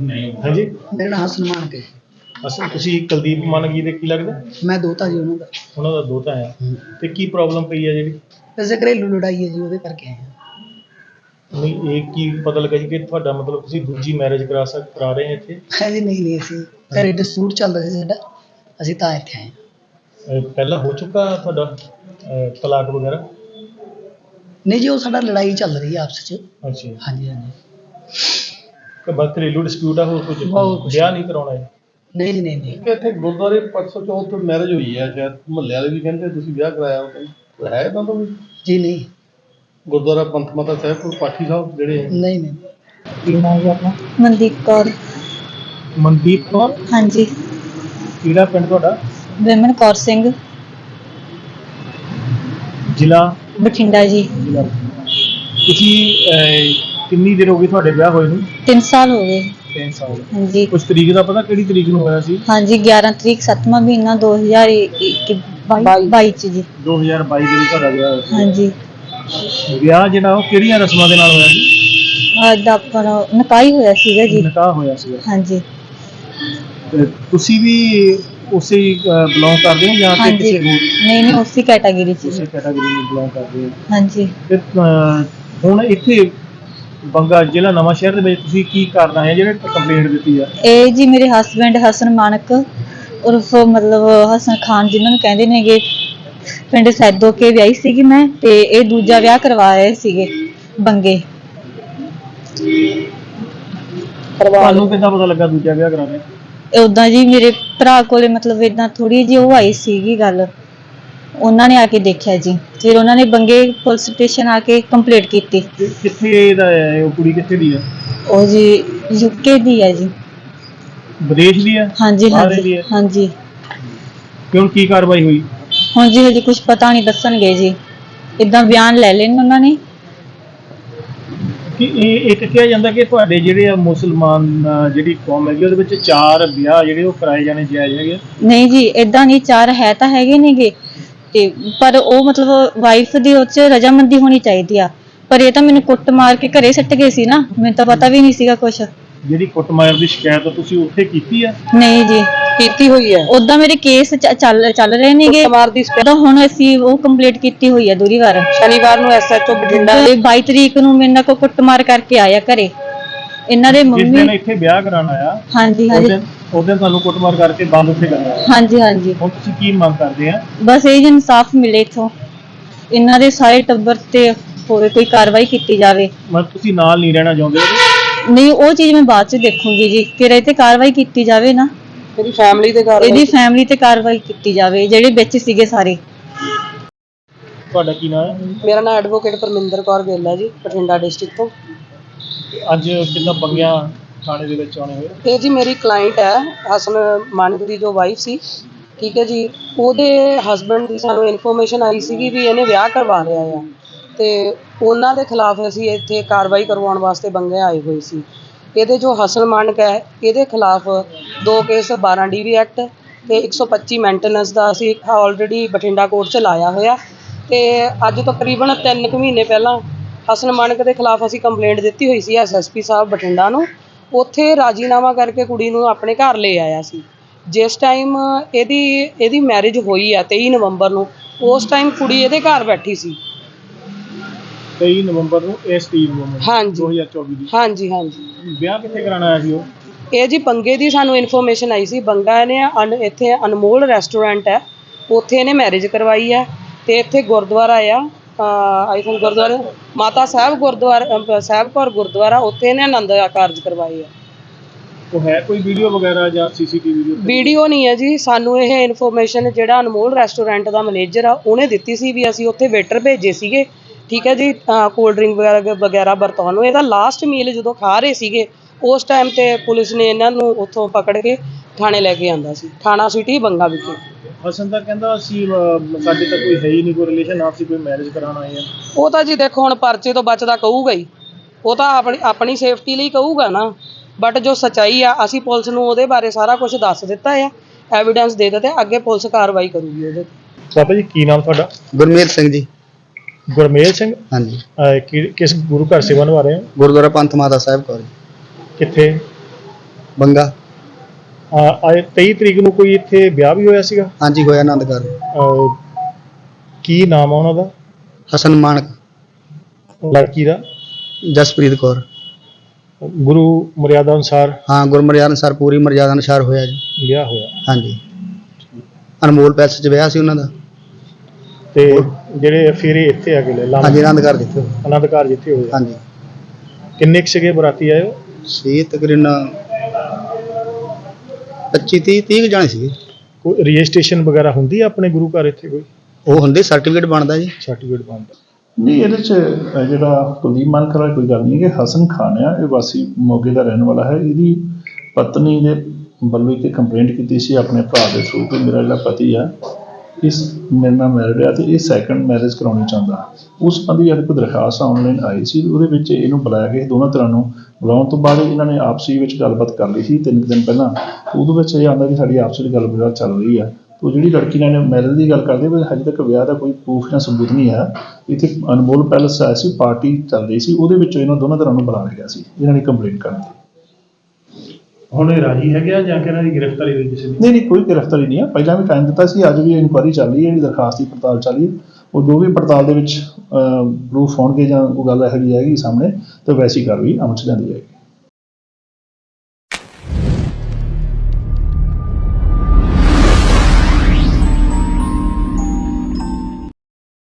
ਹਾਂਜੀ? ਮੇਰਾ ਨਾਮ ਹਸਨ ਮਾਨਕ ਹੈ ਅਸਲ ਤੁਸੀਂ ਕੁਲਦੀਪ ਮਾਨਗੀ ਦੇ ਕੀ ਲੱਗਦਾ? ਮੈਂ ਦੋਤਾ ਜੀ ਉਹਨਾਂ ਦਾ। ਉਹਨਾਂ ਦਾ ਦੋਤਾ ਆ ਤੇ ਕੀ ਪ੍ਰੋਬਲਮ ਪਈ ਆ ਜਿਹੜੀ? ਵੈਸੇ ਘਰੇਲੂ ਲੜਾਈ ਹੈ ਜੀ ਉਹਦੇ ਕਰਕੇ ਆਏ ਹਾਂ। ਨਹੀਂ ਇਹ ਕੀ ਪਤਾ ਲੱਗਾ ਜੀ ਕਿ ਤੁਹਾਡਾ ਮਤਲਬ ਤੁਸੀਂ ਦੂਜੀ ਮੈਰਿਜ ਕਰਾ ਸਕ ਕਰਾ ਰਹੇ ਹੋ ਇੱਥੇ? ਹੈ ਜੀ ਨਹੀਂ ਨਹੀਂ ਅਸੀਂ ਘਰੇ ਡਿਸਪਿਊਟ ਚੱਲਦਾ ਸੀ ਸਾਡਾ। ਅਸੀਂ ਤਾਂ ਇੱਥੇ ਆਏ ਹਾਂ। ਅਹ ਪਹਿਲਾਂ ਹੋ ਚੁੱਕਾ ਤੁਹਾਡਾ ਅਹ ਤਲਾਕ ਵਗੈਰਾ? ਨਹੀਂ ਜੀ ਉਹ ਸਾਡਾ ਲੜਾਈ ਚੱਲ ਰਹੀ ਹੈ ਆਪਸ ਚ। ਅੱਛਾ। ਹਾਂਜੀ ਹਾਂਜੀ। ਕਿ ਬਸ ਘਰੇਲੂ ਡਿਸਪਿਊਟ ਆ ਹੋਰ ਕੁਝ ਹੋਰ ਕੁਛ ਵਿਆਹ ਨਹੀਂ ਕਰਾਉਣਾ ਹੈ ਨਹੀਂ ਨਹੀਂ ਨਹੀਂ। ਕਿ ਇੱਥੇ ਗੁਰਦੁਆਰੇ 504 ਤੋਂ ਮੈਰਿਜ ਹੋਈ ਹੈ ਸ਼ਾਇਦ ਮੁਹੱਲੇ ਵਾਲੇ ਵੀ ਕਹਿੰਦੇ ਤੁਸੀਂ ਵਿਆਹ ਕਰਾਇਆ ਉਹ ਕਹਿੰਦੇ ਹੈ ਤਾਂ ਵੀ ਜੀ ਨਹੀਂ। ਗੁਰਦੁਆਰਾ ਪੰਥ ਮਾਤਾ ਸਾਹਿਬ ਪਾਠੀ ਸਾਹਿਬ ਜਿਹੜੇ ਹੈ ਨਹੀਂ ਨਹੀਂ। ਕੀ ਨਾਮ ਹੈ ਆਪਣਾ? ਮਨਦੀਪ ਕੌਰ। ਮਨਦੀਪ ਕੌਰ? ਹਾਂਜੀ। ਕਿਹੜਾ ਪਿੰਡ ਤੁਹਾਡਾ? ਵਿਮਨ ਕੌਰ ਸਿੰਘ। ਜ਼ਿਲ੍ਹਾ? ਬਠਿੰਡਾ ਜੀ। ਜ਼ਿਲ੍ਹਾ ਤੁਸੀਂ ਅਹ, ਕਿੰਨੀ ਦੇਰ ਹੋ ਗਈ ਤੁਹਾਡੇ ਵਿਆਹ ਹੋਏ ਨੂੰ? 3 ਸਾਲ ਹੋ ਗਏ। 3 ਸਾਲ। ਹਾਂਜੀ। ਕੁਝ ਤਰੀਕ ਦਾ ਪਤਾ ਕਿਹੜੀ ਤਰੀਕ ਨੂੰ ਹੋਇਆ ਸੀ? ਹਾਂਜੀ 11 ਤਰੀਕ 7ਵਾਂ ਮਹੀਨਾ 2022 ਚ ਜੀ। 2022 ਦੇ ਵਿੱਚ ਤੁਹਾਡਾ ਵਿਆਹ ਹੋਇਆ ਹਾਂਜੀ। ਸੀ ਵਿਆਹ ਜਿਹੜਾ ਉਹ ਕਿਹੜੀਆਂ ਰਸਮਾਂ ਦੇ ਨਾਲ ਹੋਇਆ ਸੀ? ਅੱਜ ਆਪਣਾ ਨਕਾਈ ਹੋਇਆ ਸੀਗਾ ਜੀ। ਨਿਕਾਹ ਹੋਇਆ ਸੀ ਹਾਂਜੀ। ਤੁਸੀਂ ਵੀ ਉਸੇ ਬਿਲੋਂਗ ਕਰਦੇ ਹੋ ਜਾਂ ਹਾਂਜੀ। ਕਿਸੇ ਹੋਰ? ਨਹੀਂ ਨਹੀਂ ਉਸੇ ਕੈਟਾਗਰੀ ਚ ਉਸੇ ਕੈਟਾਗਰੀ ਨੂੰ ਬਿਲੋਂਗ ਕਰਦੇ ਹੋ। ਹਾਂਜੀ। ਤੇ ਹੁਣ ਇੱਥੇ ਬੰਗਾ ਜ਼ਿਲ੍ਹਾ ਨਵਾਂ ਸ਼ਹਿਰ ਦੇ ਵਿੱਚ ਤੁਸੀਂ ਕੀ ਕਰਨਾ ਹੈ? ਜਿਹੜੇ ਕੰਪਲੇਂਟ ਦਿੱਤੀ ਆ। ਇਹ ਜੀ ਮੇਰੇ ਹਸਬੰਡ ਹਸਨ ਮਾਨਕ ਉਰਫ ਮਤਲਬ ਹਸਨ ਖਾਨ ਜਿਨ੍ਹਾਂ ਨੂੰ ਕਹਿੰਦੇ ਨੇਗੇ ਪਿੰਡ ਸੈਦੋ ਕੇ ਵਿਆਹੀ ਸੀਗੀ ਮੈਂ ਤੇ ਇਹ ਦੂਜਾ ਵਿਆਹ ਕਰਵਾ ਰਹੇ ਸੀਗੇ ਬੰਗੇ। ਤੁਹਾਨੂੰ ਕਿੱਦਾਂ ਪਤਾ ਲੱਗਾ ਦੂਜਾ ਵਿਆਹ ਕਰਾਉਣਾ ਉਦਾਂ ਜੀ ਮੇਰੇ ਭਰਾ ਕੋਲੇ ਮਤਲਬ ਇਦਾਂ ਥੋੜੀ ਜਿਹੀ ਉਹ ਆਈ ਸੀਗੀ ਗੱਲ। ਉਹਨਾਂ ਨੇ ਆ ਕੇ ਦੇਖਿਆ ਜੀ। ਫਿਰ ਉਹਨਾਂ ਨੇ ਬੰਗੇ ਪੁਲਿਸ ਸਟੇਸ਼ਨ ਆ ਕੇ ਕੰਪਲੀਟ ਕੀਤੀ। ਕਿ- ਕਿੱਥੇ ਦਾ ਹੈ ਉਹ ਕੁੜੀ ਕਿੱਥੇ ਦੀ ਆ? ਉਹ ਜੀ ਯੂਕੇ ਦੀ ਹੈ ਜੀ। ਵਿਦੇਸ਼ ਦੀ ਆ? ਹਾਂਜੀ ਬਾਹਰ ਦੀ ਹਾਂਜੀ ਹੈ? ਹਾਂਜੀ। ਕਿ ਹੁਣ ਕੀ ਕਾਰਵਾਈ ਹੋਈ? ਹੁਣ ਜੀ ਹਜੇ ਕੁਝ ਪਤਾ ਨਹੀਂ ਦੱਸਣਗੇ ਜੀ। ਇਦਾਂ ਬਿਆਨ ਲੈ ਲੈਣ ਉਹਨਾਂ ਨੇ। ਕਿ ਇਹ ਇੱਕ ਕਿਹਾ ਜਾਂਦਾ ਕਿ ਤੁਹਾਡੇ ਜਿਹੜੇ ਆ ਮੁਸਲਮਾਨ ਜਿਹੜੀ ਕੌਮ ਹੈਗੀ ਉਹਦੇ ਵਿੱਚ ਚਾਰ ਵਿਆਹ ਜਿਹੜੇ ਉਹ ਕਰਾਏ ਜਾਣੇ ਜਾਇਜ਼ ਹੈਗੇ ਆ। ਨਹੀਂ ਜੀ ਇਦਾਂ ਨਹੀਂ ਚਾਰ ਹੈ ਤਾਂ ਹੈਗੇ ਨੇਗੇ। ਤੇ ਪਰ ਉਹ ਮਤਲਬ ਵਾਈਫ ਦੀ ਉਹ 'ਚ ਰਜਾਮੰਦੀ ਹੋਣੀ ਚਾਹੀਦੀ ਆ। ਪਰ ਇਹ ਤਾਂ ਮੈਨੂੰ ਕੁੱਟ ਮਾਰ ਕੇ ਘਰੇ ਸੱਟ ਗਏ ਸੀ ਨਾ ਮੈਨੂੰ ਤਾਂ ਪਤਾ ਵੀ ਨਹੀਂ ਸੀਗਾ ਕੁਛ। ਜਿਹੜੀ ਕੁੱਟਮਾਰ ਦੀ ਸ਼ਿਕਾਇਤ ਤੁਸੀਂ ਉੱਥੇ ਕੀਤੀ ਆ? ਨਹੀਂ ਜੀ। ਕੀਤੀ ਹੋਈ ਹੈ ਉਦਾਂ ਮੇਰੇ ਕੇਸ ਚ- ਚੱਲ ਚੱਲ ਰਹੇ ਨੇਗੇ। ਕੁੱਟਮਾਰ ਦੀ ਤਾਂ ਹੁਣ ਅਸੀਂ ਉਹ ਕੰਪਲੀਟ ਕੀਤੀ ਹੋਈ ਹੈ ਦੂਰੀ ਵਾਰ। ਸ਼ਨੀਵਾਰ ਨੂੰ ਐਸਐਚਓ ਬਠਿੰਡਾ ਤੇ 22 ਤਰੀਕ ਨੂੰ ਮੇਰੇ ਨਾਲ ਕੋ ਕੁੱਟਮਾਰ ਕਰਕੇ ਆਇਆ ਘਰੇ। ਇਹਨਾਂ ਦੇ ਜਿਸ ਦਿਨ ਮੰਮੀ ਇੱਥੇ ਵਿਆਹ ਕਰਾਉਣਾ ਆ ਹਾਂਜੀ ਉਸ ਹਾਂਜੀ। ਦਿਨ ਉਸ ਦਿਨ ਤੁਹਾਨੂੰ ਕੁੱਟਮਾਰ ਕਰਕੇ ਬੰਦ ਉੱਥੇ ਕਰਨਾ ਆ ਹਾਂਜੀ ਹਾਂਜੀ। ਹੁਣ ਤੁਸੀਂ ਕੀ ਮੰਗ ਕਰਦੇ ਆ? ਬਸ ਇਹ ਜੀ ਇਨਸਾਫ ਮਿਲੇ ਇਥੋਂ। ਇਹਨਾਂ ਦੇ ਸਾਰੇ ਟੱਬਰ ਤੇ ਹੋਵੇ ਕੋਈ ਕਾਰਵਾਈ ਕੀਤੀ ਜਾਵੇ। ਮਤਲਬ ਤੁਸੀਂ ਨਾਲ ਨਹੀਂ ਰਹਿਣਾ ਚਾਹੁੰਦੇ ਨਹੀਂ ਉਹ ਚੀਜ਼ ਮੈਂ ਬਾਅਦ ਚ ਦੇਖੂੰਗੀ ਜੀ। ਕਿ ਇਹ ਤੇ ਕਾਰਵਾਈ ਕੀਤੀ ਜਾਵੇ ਨਾ। ਮੇਰੀ ਫੈਮਿਲੀ ਦੇ ਘਰ ਇਹਦੀ ਫੈਮਿਲੀ ਤੇ ਕਾਰਵਾਈ ਕੀਤੀ ਜਾਵੇ ਜਿਹੜੇ ਵਿੱਚ ਸੀਗੇ ਸਾਰੇ। ਤੁਹਾਡਾ ਕੀ ਨਾਮ ਹੈ? ਮੇਰਾ ਨਾਮ ਐਡਵੋਕੇਟ ਪਰਮਿੰਦਰ ਕੌਰ ਗਿੱਲ ਹੈ ਜੀ ਬਠਿੰਡਾ ਡਿਸਟ੍ਰਿਕਟ ਤੋਂ। ਅੱਜ ਕਿੰਨਾ ਬੰਗਿਆ ਥਾਣੇ ਦੇ ਵਿੱਚ ਆਉਣੇ ਹੋਏ? ਇਹ ਜੀ ਮੇਰੀ ਕਲਾਇੰਟ ਹੈ ਹਸਨ ਮਾਨਕ ਦੀ ਜੋ ਵਾਈਫ ਸੀ। ਠੀਕ ਹੈ ਜੀ, ਉਹਦੇ ਹਸਬੰਡ ਦੀ ਸਾਨੂੰ ਇਨਫੋਰਮੇਸ਼ਨ ਆਈ ਸੀਗੀ ਵੀ ਇਹਨੇ ਵਿਆਹ ਕਰਵਾ ਲਿਆ ਆ। ਤੇ ਉਹਨਾਂ ਦੇ ਖਿਲਾਫ ਅਸੀਂ ਇੱਥੇ ਕਾਰਵਾਈ ਕਰਵਾਉਣ ਵਾਸਤੇ ਬੰਗੇ ਆਏ ਹੋਏ ਸੀ। ਇਹਦੇ ਜੋ ਹਸਨ ਮਾਨਕ ਹੈ, ਇਹਦੇ ਖਿਲਾਫ ਦੋ ਕੇਸ 12 ਡੀਵੀ ਐਕਟ ਤੇ 125 ਮੈਂਟੇਨੈਂਸ ਦਾ ਅਸੀਂ ਆਲਰੇਡੀ ਬਠਿੰਡਾ ਕੋਰਟ 'ਚ ਲਾਇਆ ਹੋਇਆ। ਤੇ ਅੱਜ ਤਕਰੀਬਨ 3 ਕੁ ਮਹੀਨੇ ਪਹਿਲਾਂ ਹਸਨ ਮਾਨਕ ਦੇ ਖਿਲਾਫ ਅਸੀਂ ਕੰਪਲੇਂਟ ਦਿੱਤੀ ਹੋਈ ਸੀ ਐਸਐਸਪੀ ਸਾਹਿਬ ਬਠਿੰਡਾ ਨੂੰ। ਉੱਥੇ ਰਾਜੀਨਾਮਾ ਕਰਕੇ ਕੁੜੀ ਨੂੰ ਆਪਣੇ ਘਰ ਲੈ ਆਇਆ ਸੀ। ਜਿਸ ਟਾਈਮ ਇਹਦੀ ਇਹਦੀ ਮੈਰਿਜ ਹੋਈ ਆ 23 ਨਵੰਬਰ ਨੂੰ ਉਸ ਟਾਈਮ ਕੁੜੀ ਇਹਦੇ ਘਰ ਬੈਠੀ ਸੀ। 23 ਨਵੰਬਰ ਨੂੰ ਇਸ ਟੀਮ ਨੂੰ ਹਾਂਜੀ। 2024 ਦੀ। ਹਾਂਜੀ ਹਾਂਜੀ। ਵਿਆਹ ਕਿੱਥੇ ਕਰਾਉਣਾ ਆਇਆ ਸੀ ਉਹ? ਇਹ ਜੀ ਬੰਗੇ ਦੀ ਸਾਨੂੰ ਇਨਫੋਰਮੇਸ਼ਨ ਆਈ ਸੀ। ਬੰਗਾ ਨੇ ਇੱਥੇ ਅਨਮੋਲ ਰੈਸਟੋਰੈਂਟ ਹੈ। ਉੱਥੇ ਇਹਨੇ ਮੈਰਿਜ ਕਰਵਾਈ ਹੈ ਤੇ ਇੱਥੇ ਗੁਰਦੁਆਰਾ ਆ। ਆਈ ਥਿੰਕ ਗੁਰਦੁਆਰਾ ਮਾਤਾ ਸਾਹਿਬ ਗੁਰਦੁਆਰਾ ਸਾਹਿਬ ਕੌਰ ਗੁਰਦੁਆਰਾ ਉੱਥੇ ਇਹਨੇ ਆਨੰਦ ਕਾਰਜ ਕਰਵਾਈ ਹੈ ਉਹ ਹੈ ਕੋਈ ਵੀਡੀਓ ਵਗੈਰਾ ਜਾਂ ਸੀਸੀਟੀਵੀ ਵੀਡੀਓ ਵੀਡੀਓ ਨਹੀਂ ਹੈ ਜੀ ਸਾਨੂੰ ਇਹ ਇਨਫੋਰਮੇਸ਼ਨ ਜਿਹੜਾ ਅਨਮੋਲ ਰੈਸਟੋਰੈਂਟ ਦਾ ਮੈਨੇਜਰ ਆ ਉਹਨੇ ਦਿੱਤੀ ਸੀ ਵੀ ਅਸੀਂ ਉੱਥੇ ਵੇਟਰ ਭੇਜੇ ਸੀਗੇ। ਠੀਕ ਹੈ ਜੀ ਕੋਲਡ ਡਰਿੰਕ ਵਗੈਰਾ ਵਗੈਰਾ ਵਰਤਾਉਣ ਨੂੰ। ਇਹਦਾ ਲਾਸਟ ਮੀਲ ਜਦੋਂ ਖਾ ਰਹੇ ਸੀਗੇ ਉਸ ਟਾਈਮ ਤੇ ਪੁਲਿਸ ਨੇ ਇਹਨਾਂ ਨੂੰ ਉੱਥੋਂ ਪਕੜ ਕੇ ਥਾਣੇ ਲੈ ਕੇ ਆਂਦਾ ਸੀ ਥਾਣਾ ਸਿਟੀ ਬੰਗਾ ਵਿਖੇ। ਹਸਨ ਤਾਂ ਕਹਿੰਦਾ ਅਸੀਂ ਅਹ, ਸਾਡੇ ਤਾਂ ਕੋਈ ਹੈ ਹੀ ਨਹੀਂ ਕੋਈ ਰਿਲੇਸ਼ਨ ਨਾ ਅਸੀਂ ਕੋਈ ਮੈਰਿਜ ਕਰਾਉਣ ਆਏ ਆ ਉਹ ਤਾਂ ਜੀ ਦੇਖੋ ਹੁਣ ਪਰਚੇ ਤੋਂ ਬਚਦਾ ਕਹੂਗਾ ਹੀ। ਉਹ ਤਾਂ ਆਪਣੀ ਆਪਣੀ ਸੇਫਟੀ ਲਈ ਕਹੂਗਾ ਨਾ। ਬਟ ਜੋ ਸਚਾਈ ਆ ਅਸੀਂ ਪੁਲਿਸ ਨੂੰ ਉਹਦੇ ਬਾਰੇ ਸਾਰਾ ਕੁਝ ਦੱਸ ਦਿੱਤਾ ਆ। ਐਵੀਡੈਂਸ ਦੇ ਦਿੱਤੇ ਅੱਗੇ ਪੁਲਿਸ ਕਾਰਵਾਈ ਕਰੂਗੀ ਉਹਦੇ ਤੇ। ਬਾਬਾ ਜੀ ਕੀ ਨਾਮ ਤੁਹਾਡਾ? ਗੁਰਮੇਲ ਸਿੰਘ ਜੀ। ਗੁਰਮੇਲ ਸਿੰਘ? ਹਾਂਜੀ। ਅਹ, ਕਿ- ਕਿਸ ਗੁਰੂ ਘਰ ਸੇਵਾ ਨਿਭਾ ਰਹੇ ਹੋ? ਗੁਰਦੁਆਰਾ ਪੰਥ ਮਾਤਾ ਸਾਹਿਬ ਕੌਰ ਜੀ। ਕਿੱਥੇ? ਬੰਗਾ। ਆਏ 23 ਤਰੀਕ ਨੂੰ ਕੋਈ ਇੱਥੇ ਵਿਆਹ ਵੀ ਹੋਇਆ ਸੀਗਾ? ਹਾਂਜੀ ਹੋਇਆ ਆਨੰਦ ਘਰ ਅਹ, ਕੀ ਨਾਮ ਆ ਉਹਨਾਂ ਦਾ? ਹਸਨ ਮਾਨਕ। ਲੜਕੀ ਦਾ? ਜਸਪ੍ਰੀਤ ਕੌਰ। ਗੁਰੂ ਮਰਿਆਦਾ ਅਨੁਸਾਰ? ਹਾਂ ਗੁਰਮਰਿਆਦ ਅਨੁਸਾਰ ਪੂਰੀ ਮਰਿਆਦਾ ਅਨੁਸਾਰ ਹੋਇਆ ਜੀ। ਵਿਆਹ ਹੋਇਆ। ਹਾਂਜੀ। ਅਨਮੋਲ ਪੈਲਸ 'ਚ ਵਿਆਹ ਸੀ ਉਹਨਾਂ ਦਾ। ਤੇ ਜਿਹੜੇ ਫੇਰੇ ਇੱਥੇ ਆ ਗਏ ਹਾਂਜੀ ਲਾਮ। ਆਨੰਦ ਘਰ ਜਿੱਥੇ ਆਨੰਦ ਘਰ ਜਿੱਥੇ ਹੋਇਆ। ਹਾਂਜੀ। ਕਿੰਨੇ ਕੁ ਸੀਗੇ ਬਰਾਤੀ ਆਏ ਹੋ? ਸੀ ਤਕਰੀਬਨ 25 30 30 ਜਾਣੇ ਸੀਗੇ। ਕੋਈ ਰਜਿਸਟ੍ਰੇਸ਼ਨ ਵਗੈਰਾ ਹੁੰਦੀ ਆ ਆਪਣੇ ਗੁਰੂ ਘਰ ਇੱਥੇ ਕੋਈ? ਉਹ ਹੁੰਦੇ ਸਰਟੀਫਿਕੇਟ ਬਣਦਾ ਜੀ। ਸਰਟੀਫਿਕੇਟ ਬਣਦਾ। ਨਹੀਂ ਇਹਦੇ ਚ ਜਿਹੜਾ ਕੁਲਦੀਪ ਮਾਨਕਰ ਕੋਈ ਗੱਲ ਨਹੀਂ ਕਿ ਹਸਨ ਖਾਨ ਆ ਇਹ ਵਾਸੀ ਮੋਗੇ ਦਾ ਰਹਿਣ ਵਾਲਾ ਹੈ। ਇਹਦੀ ਪਤਨੀ ਦੇ ਵੱਲੋਂ ਇੱਕ ਕੰਪਲੇਂਟ ਕੀਤੀ ਸੀ ਆਪਣੇ ਭਰਾ ਦੇ ਥਰੂ ਕਿ ਮੇਰਾ ਜਿਹੜਾ ਪਤੀ ਆ। ਇਸ ਮੇਰੇ ਨਾਲ ਮੈਰਿਡ ਆ ਤੇ ਇਹ ਸੈਕੰਡ ਮੈਰਿਜ ਕਰਾਉਣੀ ਚਾਹੁੰਦਾ ਉਸ ਸੰਬੰਧੀ ਜਦ ਇੱਕ ਦਰਖਾਸਤ ਆਨਲਾਈਨ ਆਈ ਸੀ, ਉਹਦੇ ਵਿੱਚ ਇਹਨੂੰ ਬੁਲਾਇਆ ਗਿਆ ਦੋਨਾਂ ਤਰ੍ਹਾਂ ਨੂੰ ਬੁਲਾਉਣ ਤੋਂ ਬਾਅਦ ਇਹਨਾਂ ਨੇ ਆਪਸੀ ਵਿੱਚ ਗੱਲਬਾਤ ਕਰ ਲਈ ਸੀ ਤਿੰਨ ਕੁ ਦਿਨ ਪਹਿਲਾਂ। ਉਹਦੇ ਵਿੱਚ ਇਹ ਆਉਂਦਾ ਕਿ ਸਾਡੀ ਆਪਸੀ ਵਿੱਚ ਗੱਲਬਾਤ ਚੱਲ ਰਹੀ ਆ, ਤੋ ਜਿਹੜੀ ਲੜਕੀ ਨਾਲ ਮੈਰਿਜ ਦੀ ਗੱਲ ਕਰਦੇ ਪਰ ਹਜੇ ਤੱਕ ਵਿਆਹ ਦਾ ਕੋਈ ਪ੍ਰੂਫ ਜਾਂ ਸਬੂਤ ਨਹੀਂ ਹੈ ਇੱਥੇ ਅਨਮੋਲ ਪੈਲਸ ਆਇਆ ਸੀ, ਪਾਰਟੀ ਚੱਲ ਰਹੀ ਸੀ, ਉਹਦੇ ਵਿੱਚ ਇਹਨਾਂ ਦੋਨਾਂ ਤਰ੍ਹਾਂ ਨੂੰ ਬੁਲਾ ਲਿਆ ਗਿਆ ਸੀ। ਇਹਨਾਂ ਨੇ ਕੰਪਲੇਂਟ ਕਰਨ ਦੀ ਹੁਣ ਇਹ ਰਾਜੀ ਹੈਗੇ ਆ ਜਾਂ ਕਿ ਇਹਨਾਂ ਦੀ ਗ੍ਰਿਫਤਾਰੀ ਹੋਈ ਕਿਸੇ ਦੀ? ਨਹੀਂ ਨਹੀਂ, ਕੋਈ ਗ੍ਰਿਫਤਾਰੀ ਨਹੀਂ ਆ। ਪਹਿਲਾਂ ਵੀ ਟਾਈਮ ਦਿੱਤਾ ਸੀ, ਅੱਜ ਵੀ ਇਨਕੁਆਇਰੀ ਚੱਲ ਰਹੀ ਹੈ, ਜਿਹੜੀ ਦਰਖਾਸਤ ਦੀ ਪੜਤਾਲ ਚੱਲ ਰਹੀ ਹੈ। ਉਹ ਜੋ ਵੀ ਪੜਤਾਲ ਦੇ ਵਿੱਚ ਪ੍ਰੂਫ ਹੋਣਗੇ ਜਾਂ ਉਹ ਗੱਲ ਇਹੋ ਜਿਹੀ ਆਏਗੀ ਸਾਹਮਣੇ, ਤਾਂ ਵੈਸੀ ਕਾਰਵਾਈ ਅਮਲ ਚ ਜਾਂਦੀ ਜਾਏਗੀ।